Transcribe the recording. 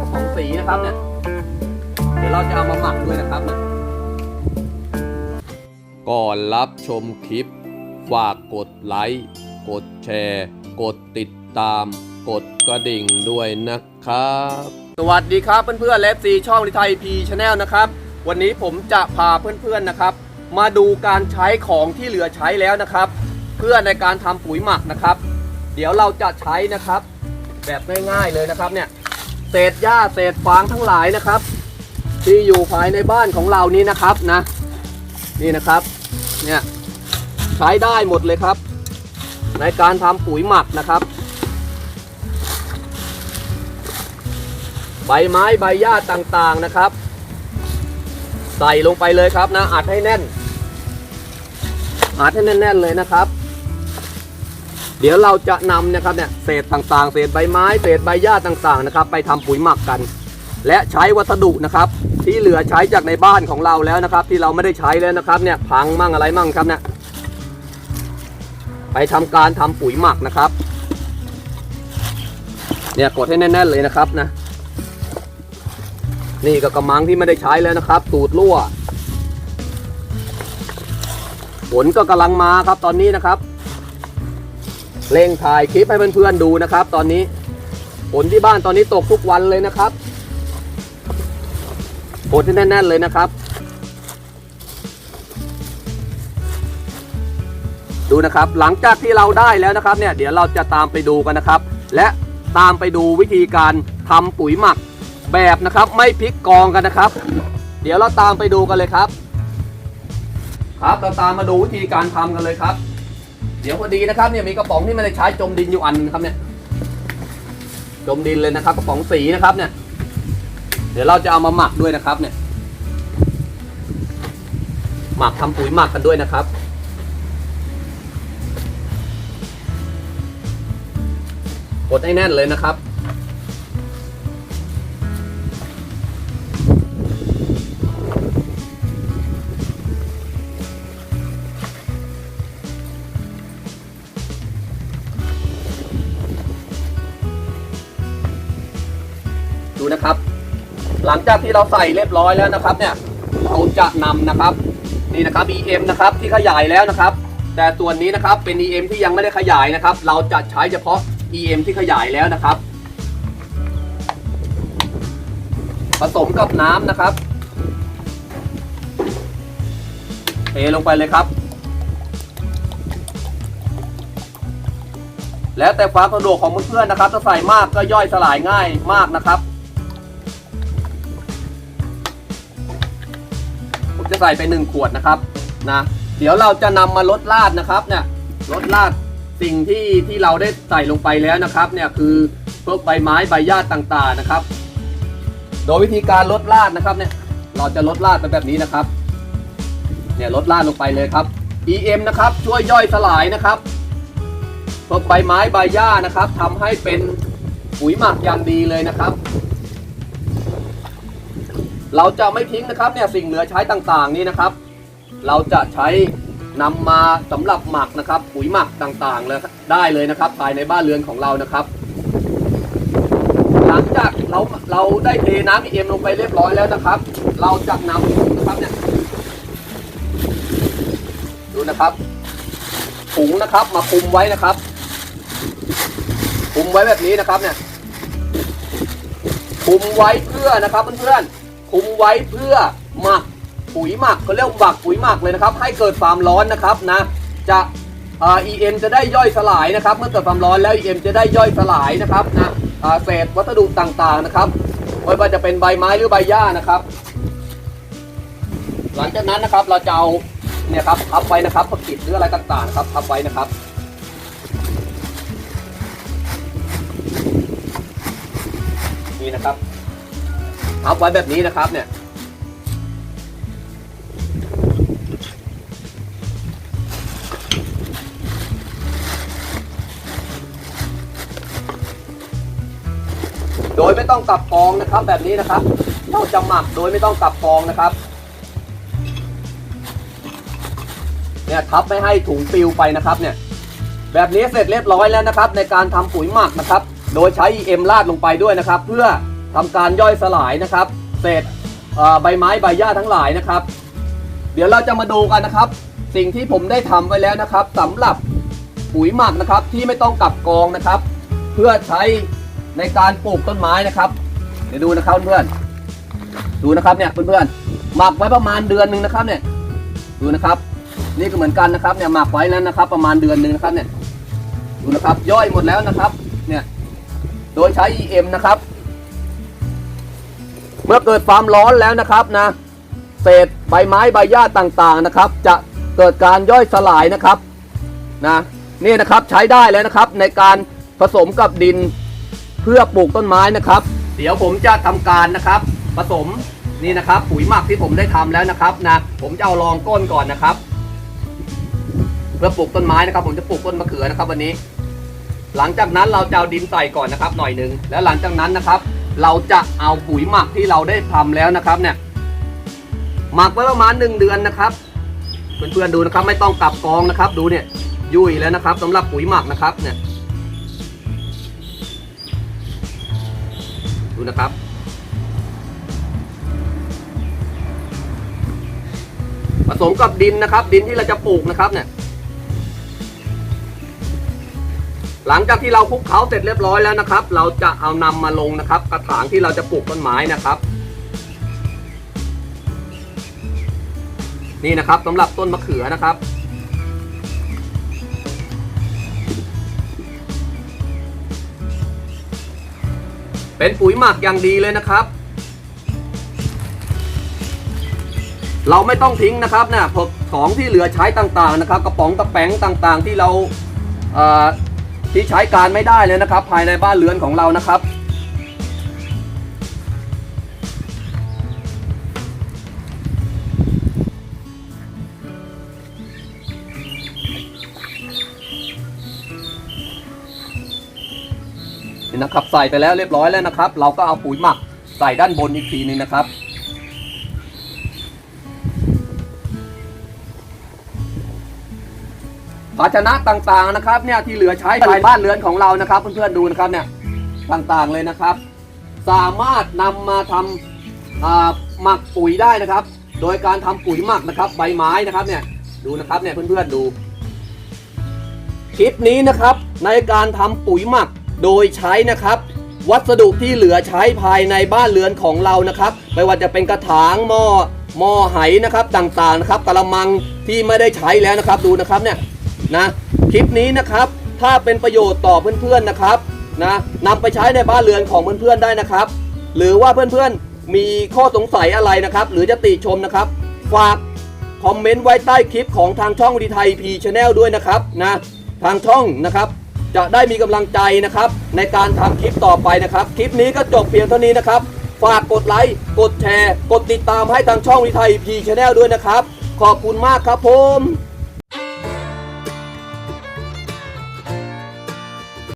กระป๋องสีนะครับเนี่ย เดี๋ยวเราจะเอามาหมักด้วยนะครับเนี่ยก่อนรับชมคลิป ฝากกดไลค์ กดแชร์ กดติดตาม กดกระดิ่งด้วยนะครับ สวัสดีครับเพื่อนๆเลฟซีช่องลิไทยพีชาแนลนะครับ วันนี้ผมจะพาเพื่อนๆนะครับ มาดูการใช้ของที่เหลือใช้แล้วนะครับ เพื่อในการทำปุ๋ยหมักนะครับ เดี๋ยวเราจะใช้นะครับ แบบง่ายๆเลยนะครับเนี่ย เศษหญ้าเศษฟางทั้งหลายนะครับ ที่อยู่ภายในบ้านของเรานี้นะครับนะ นี่นะครับเนี่ยใช้ได้หมดเลยครับ ในการทำปุ๋ยหมักนะครับใบไม้ใบหญ้าต่างๆนะครับ ใส่ลงไปเลยครับนะอัดให้แน่นอัดให้แน่นๆเลยนะครับ เดี๋ยวเราจะนำนะครับเนี่ยเศษต่างๆ เศษใบไม้เศษใบหญ้าต่างๆนะครับ ไปทำปุ๋ยหมักกัน และใช้วัสดุนะครับ ที่เหลือใช้จากในบ้านของเราแล้วนะครับ ที่เราไม่ได้ใช้แล้วนะครับเนี่ยพังมั่งอะไรมั่งครับเนี่ยไปทำการทำปุ๋ยหมักนะครับเนี่ยกดให้แน่นๆเลยนะครับนะ นี่ก็กระมังที่ไม่ได้ใช้แล้วนะครับ ตูดรั่วฝนก็กำลังมาครับตอนนี้นะครับ เร่งถ่ายคลิปให้เพื่อนๆดูนะครับ ตอนนี้ฝนที่บ้านตอนนี้ตกทุกวันเลยนะครับกดให้แน่นๆเลยนะครับ ดูนะครับหลังจากที่เราได้แล้วนะครับเนี่ยเดี๋ยวเราจะตามไปดูกันนะครับ และตามไปดูวิธีการทำปุ๋ยหมักแบบนะครับ ไม่พลิกกองกันนะครับ เดี๋ยวเราตามไปดูกันเลยครับ ครับเราตามมาดูวิธีการทำกันเลยครับ เดี๋ยวพอดีนะครับเนี่ยมีกระป๋องที่ไม่ได้ใช้จมดินอยู่อันนะครับเนี่ย จมดินเลยนะครับ กระป๋องสีนะครับเนี่ย เดี๋ยวเราจะเอามาหมักด้วยนะครับ เนี่ย หมักทำปุ๋ยหมักกันด้วยนะครับกดให้แน่นเลยนะครับ ดูนะครับ หลังจากที่เราใส่เรียบร้อยแล้วนะครับเนี่ยเราจะนำนะครับนี่นะครับ EM นะครับที่ขยายแล้วนะครับ แต่ส่วนนี้นะครับเป็น EM ที่ยังไม่ได้ขยายนะครับ เราจะใช้เฉพาะ EM ที่ขยายแล้วนะครับ ผสมกับน้ำนะครับเทลงไปเลยครับ แล้วแต่ความสะดวกของเพื่อนๆนะครับถ้าใส่มากก็ย่อยสลายง่ายมากนะครับ จะใส่ไปหนึ่งขวดนะครับนะเดี๋ยวเราจะนำมาลดลาดนะครับเนี่ยลดลาดสิ่งที่ที่เราได้ใส่ลงไปแล้วนะครับเนี่ยคือพวกใบไม้ใบหญ้าต่างๆนะครับ โดยวิธีการลดลาดนะครับเนี่ยเราจะลดลาดไปแบบนี้นะครับเนี่ยลดลาดลงไปเลยครับ EM นะครับช่วยย่อยสลายนะครับพวกใบไม้ใบหญ้านะครับทำให้เป็นปุ๋ยหมักอย่างดีเลยนะครับ เราจะไม่ทิ้งนะครับเนี่ยสิ่งเหลือใช้ต่างๆนี้นะครับ เราจะใช้นำมาสำหรับหมักนะครับ ปุ๋ยหมักต่างๆเลยได้เลยนะครับภายในบ้านเรือนของเรานะครับ หลังจากเราเราได้เทน้ำเอ็มลงไปเรียบร้อยแล้วนะครับ เราจะนำนะครับเนี่ยดูนะครับถุงนะครับมาคุมไว้นะครับคุมไว้แบบนี้นะครับเนี่ยคุมไว้เพื่อนะครับเพื่อนๆ คุมไว้เพื่อหมักปุ๋ยหมักเขาเรียกว่าหมักปุ๋ยหมักเลยนะครับ ให้เกิดความร้อนนะครับนะจะเอ่อ EM จะได้ย่อยสลายนะครับ เมื่อเกิดความร้อนแล้ว EM จะได้ย่อยสลายนะครับนะเศษวัสดุต่างๆนะครับไม่ว่าจะเป็นใบไม้หรือใบหญ้านะครับ หลังจากนั้นนะครับเราจะเอาเนี่ยครับพับไว้นะครับพับกิดหรืออะไรต่างๆนะครับพับไว้นะครับนี่นะครับ พับไว้แบบนี้นะครับเนี่ย โดยไม่ต้องกลับกองนะครับแบบนี้นะครับเราจะหมักโดยไม่ต้องกลับกองนะครับเนี่ยทับไม่ให้ถุงปิวไปนะครับเนี่ยแบบนี้เสร็จเรียบร้อยแล้วนะครับ ในการทำปุ๋ยหมักนะครับ โดยใช้ EM ราดลงไปด้วยนะครับ เพื่อ ทำการย่อยสลายนะครับ เศษใบไม้ใบหญ้าทั้งหลายนะครับ เดี๋ยวเราจะมาดูกันนะครับ สิ่งที่ผมได้ทำไว้แล้วนะครับสำหรับปุ๋ยหมักนะครับที่ไม่ต้องกลับกองนะครับ เพื่อใช้ในการปลูกต้นไม้นะครับ เดี๋ยวดูนะครับเพื่อนดูนะครับเนี่ยเพื่อนๆหมักไว้ประมาณเดือนหนึ่งนะครับเนี่ยดูนะครับ นี่ก็เหมือนกันนะครับเนี่ยหมักไว้แล้วนะครับ ประมาณเดือนหนึ่งนะครับเนี่ยดูนะครับย่อยหมดแล้วนะครับเนี่ยโดยใช้ EM นะครับ เมื่อเกิดความร้อนแล้วนะครับนะ เศษใบไม้ใบหญ้าต่างๆนะครับ จะเกิดการย่อยสลายนะครับนะนี่นะครับใช้ได้แล้วนะครับในการผสมกับดินเพื่อปลูกต้นไม้นะครับ เดี๋ยวผมจะทำการนะครับ ผสมนี่นะครับ ปุ๋ยหมักที่ผมได้ทำแล้วนะครับนะผมจะเอารองก้นก่อนนะครับ เพื่อปลูกต้นไม้นะครับ ผมจะปลูกต้นมะเขือนะครับ วันนี้ หลังจากนั้นเราจะเอาดินใส่ก่อนนะครับ หน่อยหนึ่งแล้วหลังจากนั้นนะครับ เราจะเอาปุ๋ยหมักที่เราได้ทำแล้วนะครับเนี่ยหมักไว้ประมาณหนึ่งเดือนนะครับเพื่อนๆดูนะครับ ไม่ต้องกลับกองนะครับ ดูเนี่ยยุ่ยแล้วนะครับสำหรับปุ๋ยหมักนะครับเนี่ยดูนะครับผสมกับดินนะครับ ดินที่เราจะปลูกนะครับเนี่ย หลังจากที่เราคลุกเคล้าเสร็จเรียบร้อยแล้วนะครับ เราจะเอานำมาลงนะครับ กระถางที่เราจะปลูกต้นไม้นะครับ นี่นะครับสำหรับต้นมะเขือนะครับ เป็นปุ๋ยหมักอย่างดีเลยนะครับเราไม่ต้องทิ้งนะครับเนี่ยของที่เหลือใช้ต่างๆนะครับ กระป๋องกระแป๋งต่างๆ ที่เรา ที่ใช้การไม่ได้เลยนะครับ ภายในบ้านเรือนของเรานะครับ นี่นะครับใส่ไปแล้วเรียบร้อยแล้วนะครับ เราก็เอาปุ๋ยหมักใส่ด้านบนอีกทีหนึงนะครับ ภาชนะต่างๆนะครับเนี่ยที่เหลือใช้ภายบ้านเรือนของเรานะครับ เพื่อนๆดูนะครับเนี่ยต่างๆเลยนะครับ สามารถนำมาทำอ่าหมักปุ๋ยได้นะครับ โดยการทำปุ๋ยหมักนะครับ ใบไม้นะครับเนี่ยดูนะครับเนี่ยเพื่อนๆดู คลิปนี้นะครับในการทำปุ๋ยหมักโดยใช้นะครับ วัสดุที่เหลือใช้ภายในบ้านเรือนของเรานะครับ ไม่ว่าจะเป็นกระถางหม้อหม้อไหนะครับต่างๆนะครับกระมังที่ไม่ได้ใช้แล้วนะครับดูนะครับเนี่ย นะคลิปนี้นะครับ ถ้าเป็นประโยชน์ต่อเพื่อนๆนะครับนะนำไปใช้ในบ้านเรือนของเพื่อนๆได้นะครับ หรือว่าเพื่อนๆมีข้อสงสัยอะไรนะครับ หรือจะติชมนะครับฝากคอมเมนต์ไว้ใต้คลิปของทางช่องดีไทยพีชแนลด้วยนะครับนะทางช่องนะครับ จะได้มีกำลังใจนะครับ ในการทำคลิปต่อไปนะครับ คลิปนี้ก็จบเพียงเท่านี้นะครับ ฝากกดไลค์กดแชร์ กดติดตามให้ทางช่องดีไทยพีชแนลด้วยนะครับ ขอบคุณมากครับผม